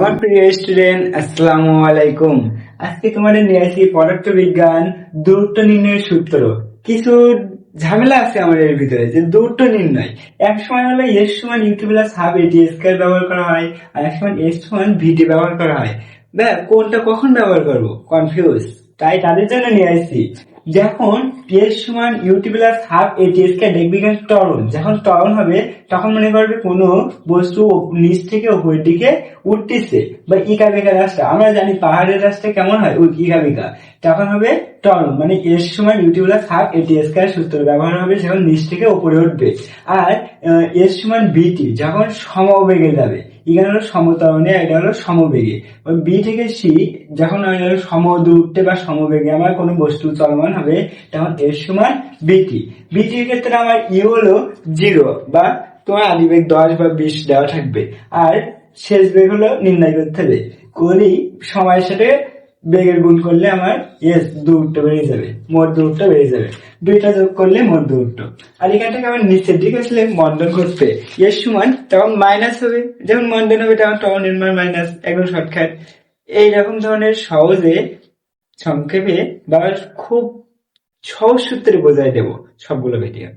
আমার প্রিয় স্টুডেন্ট আসসালামু আলাইকুম। আজকে তোমাদের নিয়ে আসি পদার্থ বিজ্ঞান দূরত্ব নির্ণয়ের সূত্র। কিছু ঝামেলা আছে আমাদের এর ভিতরে, যে দূরত্ব নির্ণয় এক সময় হলো এস সমান U T plus half A T square ব্যবহার করা হয়, আর এক সময় এস সমান ভিটি ব্যবহার করা হয়। ব্যা কোনটা কখন ব্যবহার করব? কনফিউজ তাই তাদের জন্য নিয়ে আসছি যখন এস সমান U T plus half A T square দেখবি কেন ত্বরণ। যখন ত্বরণ হবে, তখন মনে করবে কোনো বস্তু নিচ থেকে উপরের দিকে উঠতেছে বা ইকা বেকা রাস্তা। আমরা জানি পাহাড়ের রাস্তা কেমন হয়? ইকা বেকা তখন হবে ত্বরণ মানে এর সময় U T plus half A T square সূত্র ব্যবহার হবে যখন নিচ থেকে উপরে উঠবে। আর এর সমান বিটি যখন সমবেগে যাবে। এখানে হলো সমতরণে, এটা হলো সমবেগে। বি থেকে সি যখন সমদূরত্বে বা সমবেগে আমার কোনো বস্তু চলমান হবে, তখন এর সমান বিটি বিটির ক্ষেত্রে আমার ই হলো জিরো বা তোমার আদিবেগ দশ বা বিশ দেওয়া থাকবে। আর শেষ বেগ হলো নির্ণয় করতে হবে। করলেই সময়ের সাথে বেগের গুণ করলে আমার ইয়েস দূরত্ব বেড়ে যাবে, মোট দূরত্ব বেড়ে যাবে। দুইটা যোগ করলে মোট দূরত্ব আর এখানটাকে আমার নিচের দিকে আসলে মন্ডন করতে এর সমান, তখন মাইনাস হবে। যখন মন্ডন হবে, তখন তখন নির্মাণ মাইনাস একদম শর্টকাট এইরকম ধরনের সহজে সংক্ষেপে বা খুব সহজ সূত্রে বোঝাই দেবো সবগুলো ভিডিও